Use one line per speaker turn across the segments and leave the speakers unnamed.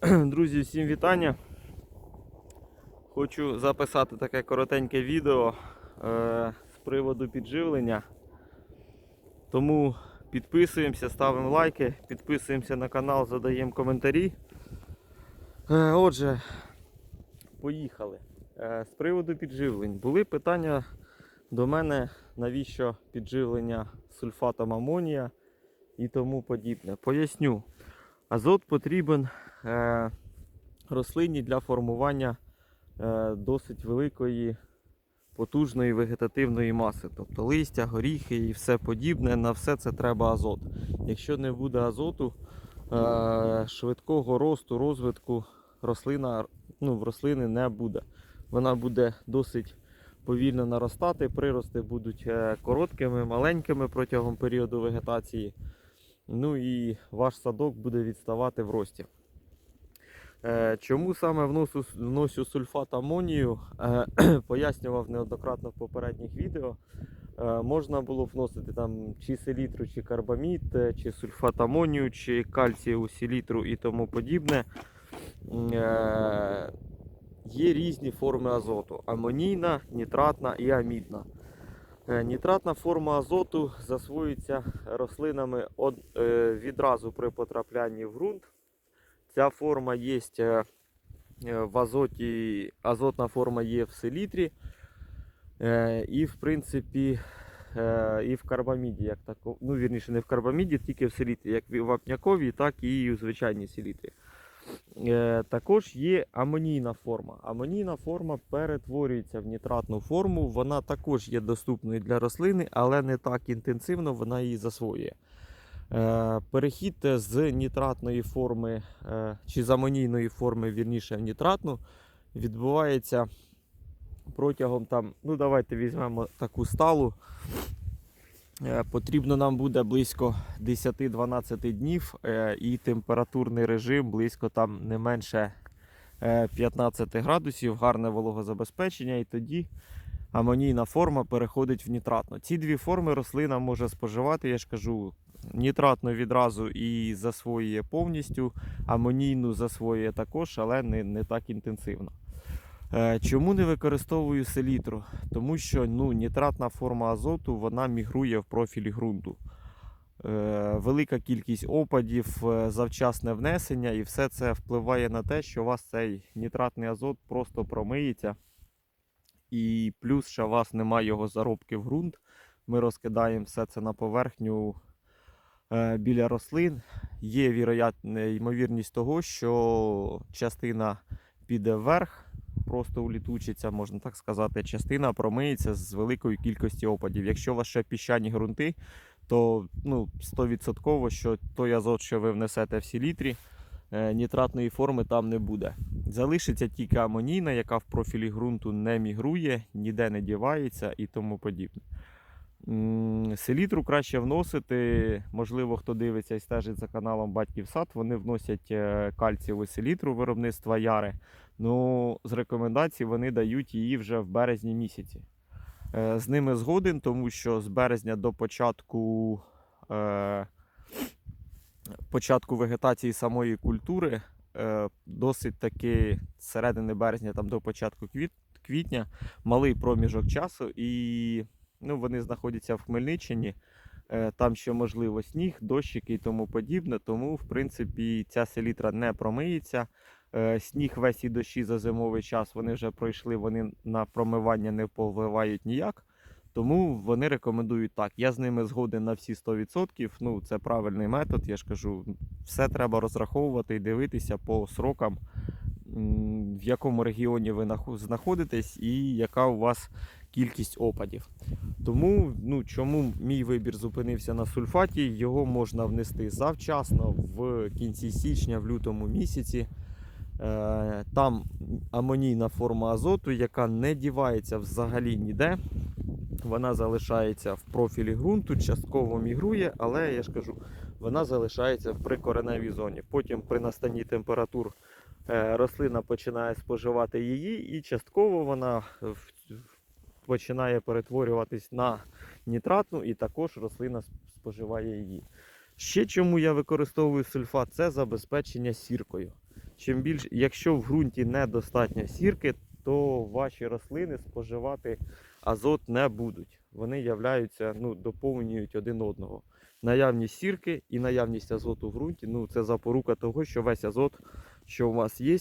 Друзі, всім вітання. Хочу записати таке коротеньке відео е, з приводу підживлення. Тому підписуємося, ставимо лайки, підписуємося на канал, задаємо коментарі. Е, отже, поїхали. Е, з приводу підживлень. Були питання до мене, навіщо підживлення сульфатом амонія і тому подібне. Поясню. Азот потрібен рослині для формування е, досить великої потужної вегетативної маси. Тобто листя, горіхи і все подібне. На все це треба азот. Якщо не буде азоту, е, швидкого росту, розвитку рослина, ну, рослини не буде. Вона буде досить повільно наростати, прирости будуть е, короткими, маленькими протягом періоду вегетації. Ну і ваш садок буде відставати в рості. Е, Чому саме вносу, вносю сульфат амонію, е, пояснював неоднократно в попередніх відео. Е, Можна було вносити там чи селітру, чи карбамід, чи сульфат амонію, чи кальцієву селітру і тому подібне. Є різні форми азоту: амонійна, нітратна і амідна. Нітратна форма азоту засвоюється рослинами відразу при потраплянні в ґрунт. Ця форма є е, е, в азоті, азотна форма є в селітрі. Е, І, в принципі, і в карбаміді, як тако, ну, вірніше, не в карбаміді, тільки в селітрі, як в вапняковій, так і в звичайній селітрі. Також є амонійна форма. Амонійна форма перетворюється в нітратну форму. Вона також є доступною для рослини, але не так інтенсивно вона її засвоює. Е, Перехід з нітратної форми е, чи з амонійної форми, вірніше, в нітратну, відбувається протягом там, ну давайте візьмемо таку сталу. Е, Потрібно нам буде близько 10-12 днів е, і температурний режим близько там не менше е, 15 градусів, гарне вологозабезпечення, і тоді амонійна форма переходить в нітратну. Ці дві форми рослина може споживати, я ж кажу, нітратну відразу і засвоює повністю, амонійну засвоює також, але не, не так інтенсивно. Е, Чому не використовую селітру? Тому що ну, нітратна форма азоту вона мігрує в профілі ґрунту. Е, Велика кількість опадів, е, завчасне внесення, і все це впливає на те, що у вас цей нітратний азот просто промиється. І плюс, що у вас немає його заробки в ґрунт. Ми розкидаємо все це на поверхню біля рослин. Є віроятна ймовірність того, що частина піде вверх, просто улітучиться, можна так сказати, частина промиється з великої кількості опадів. Якщо у вас ще піщані ґрунти, то ну, 100% що той азот, що ви внесете в селітрі, е, нітратної форми там не буде. Залишиться тільки амонійна, яка в профілі ґрунту не мігрує, ніде не дівається і тому подібне. Селітру краще вносити. Можливо, хто дивиться і стежить за каналом Батьків Сад, вони вносять е, кальцієву селітру виробництва Яри. Ну, з рекомендацій вони дають її вже в березні місяці. Е, З ними згоден, тому що з березня до початку, е, початку вегетації самої культури, досить таки з середини березня там, до початку квіт, квітня, малий проміжок часу, і ну, вони знаходяться в Хмельниччині. Е, Там ще можливо сніг, дощики і тому подібне. Тому, в принципі, ця селітра не промиється. Е, Сніг весь і дощі за зимовий час вони вже пройшли, вони на промивання не повливають ніяк. Тому вони рекомендують так. Я з ними згоден на всі 100%. Ну, це правильний метод. Я ж кажу, все треба розраховувати і дивитися по срокам, в якому регіоні ви знаходитесь і яка у вас кількість опадів. Тому, ну, чому мій вибір зупинився на сульфаті, його можна внести завчасно в кінці січня, в лютому місяці. Е, Там амонійна форма азоту, яка не дівається взагалі ніде. Вона залишається в профілі ґрунту, частково мігрує, але я ж кажу, вона залишається в прикореневій зоні. Потім при настанні температур рослина починає споживати її, і частково вона починає перетворюватись на нітратну, і також рослина споживає її. Ще чому я використовую сульфат, це забезпечення сіркою. чим більш, якщо в ґрунті недостатньо сірки, то ваші рослини споживати азот не будуть. Вони являються, ну, доповнюють один одного. Наявність сірки і наявність азоту в ґрунті ну, це запорука того, що весь азот, що у вас є,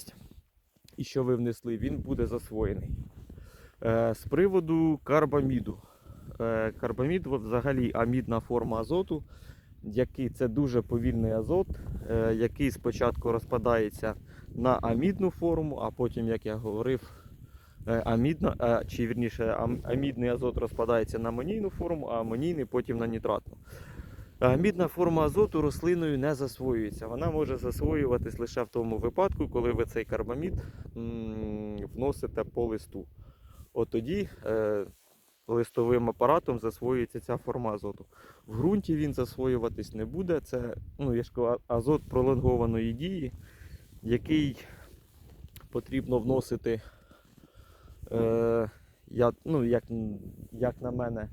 і що ви внесли, він буде засвоєний. Е, з приводу карбаміду. Е, карбамід взагалі амідна форма азоту, який це дуже повільний азот, е, який спочатку розпадається на амідну форму, а потім, як я говорив, амідна, чи вірніше, амідний азот розпадається на амонійну форму, а амонійний потім на нітратну. Амідна форма азоту рослиною не засвоюється. Вона може засвоюватись лише в тому випадку, коли ви цей карбамід вносите по листу. От тоді е, листовим апаратом засвоюється ця форма азоту. В ґрунті він засвоюватись не буде. Це ну, я ж кажу, азот пролонгованої дії, який потрібно вносити, е, я, ну, як, як на мене,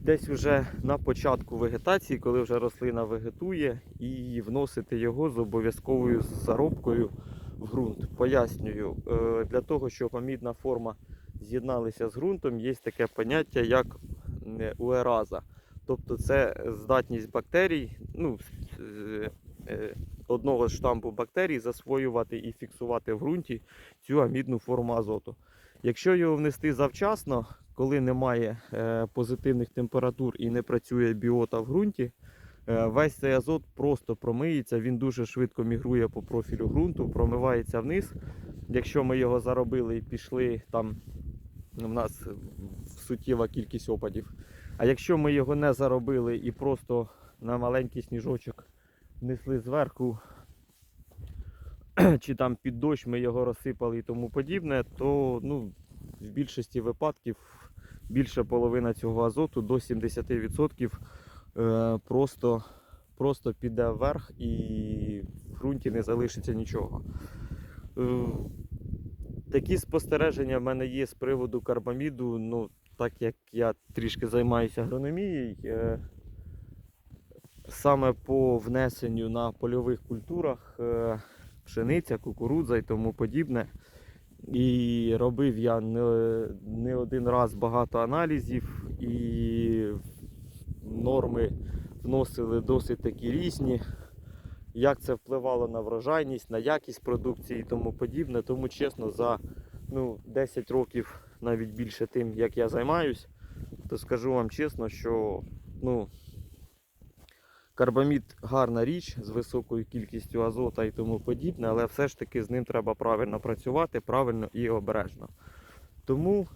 десь вже на початку вегетації, коли вже рослина вегетує, і вносити його з обов'язковою заробкою в ґрунт. Пояснюю, е, для того, щоб амідна форма з'єдналися з ґрунтом, є таке поняття як уераза. Тобто це здатність бактерій, ну, е, одного штампу бактерій засвоювати і фіксувати в ґрунті цю амідну форму азоту. Якщо його внести завчасно, коли немає е, позитивних температур і не працює біота в ґрунті, е, весь цей азот просто промиється, він дуже швидко мігрує по профілю ґрунту, промивається вниз. Якщо ми його заробили і пішли там, у нас суттєва кількість опадів. А якщо ми його не заробили і просто на маленький сніжочок внесли зверху, чи там під дощ ми його розсипали і тому подібне, то ну, в більшості випадків більше половина цього азоту до 70% е, просто, просто піде вверх і в ґрунті не залишиться нічого. Е, Такі спостереження в мене є з приводу карбаміду. Ну, так як я трішки займаюся агрономією, е, саме по внесенню на польових культурах пшениця, кукурудза і тому подібне. І робив я не, не один раз багато аналізів, і норми вносили досить такі різні. Як це впливало на врожайність, на якість продукції і тому подібне. Тому чесно, за ну, 10 років, навіть більше тим, як я займаюсь, то скажу вам чесно, що ну, карбамід гарна річ з високою кількістю азота і тому подібне, але все ж таки з ним треба правильно працювати, правильно і обережно. Тому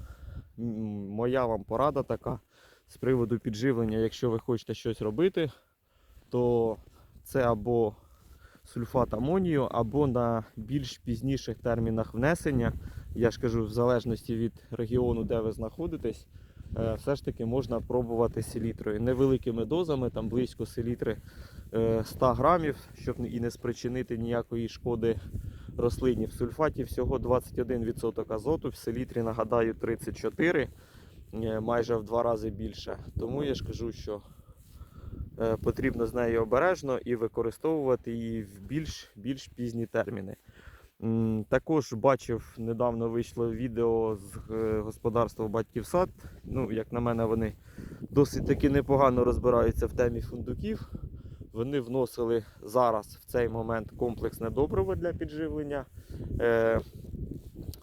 моя вам порада така з приводу підживлення, якщо ви хочете щось робити, то це або сульфат амонію, або на більш пізніших термінах внесення. Я ж кажу, в залежності від регіону, де ви знаходитесь, все ж таки можна пробувати селітрою. Невеликими дозами, там близько селітри е, 100 грамів, щоб і не спричинити ніякої шкоди рослині. В сульфаті всього 21% азоту, в селітрі, нагадаю, 34, е, майже в два рази більше. Тому я ж кажу, що е, потрібно з нею обережно і використовувати її в більш, більш пізні терміни. Також бачив, недавно вийшло відео з е, господарства Батьків сад. Ну, як на мене, вони досить таки непогано розбираються в темі фундуків. Вони вносили зараз в цей момент комплексне добриво для підживлення е,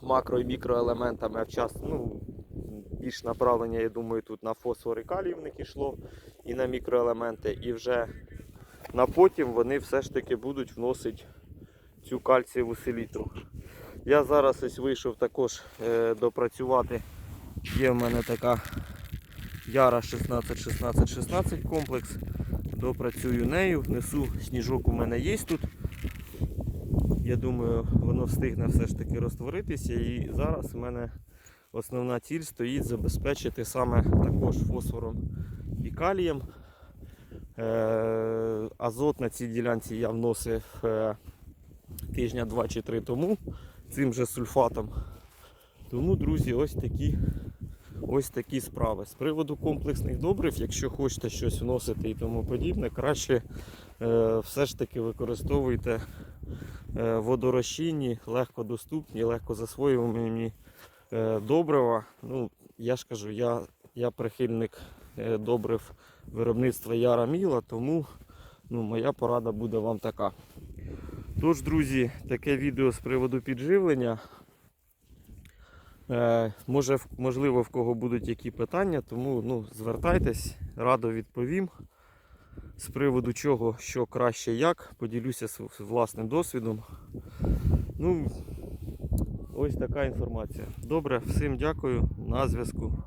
макро і мікроелементами. А в час, ну, більш направлення, я думаю, тут на фосфор і калій в них ішло, і на мікроелементи. І вже на потім вони все ж таки будуть вносити цю кальцієву селітру. Я зараз ось вийшов також е, допрацювати. Є в мене така Яра 16-16-16 комплекс. Допрацюю нею, внесу сніжок у мене є тут. Я думаю, воно встигне все ж таки розтворитися. І зараз у мене основна ціль стоїть забезпечити саме також фосфором і калієм. Е, азот на цій ділянці я вносив е, тижня 2 чи 3 тому цим же сульфатом. Тому, друзі, ось такі, ось такі справи. З приводу комплексних добрив, якщо хочете щось вносити і тому подібне, краще е, все ж таки використовуйте е, водорозчинні, легко доступні, легко засвоювані е, добрива. Ну, я ж кажу, я, я прихильник е, добрив виробництва Яра Міла, тому ну, моя порада буде вам така. Тож, друзі, таке відео з приводу підживлення. Е, може, можливо, в кого будуть які питання, тому ну, звертайтесь, радо відповім. З приводу чого, що краще як, поділюся власним досвідом. Ну, ось така інформація. Добре, всім дякую, на зв'язку.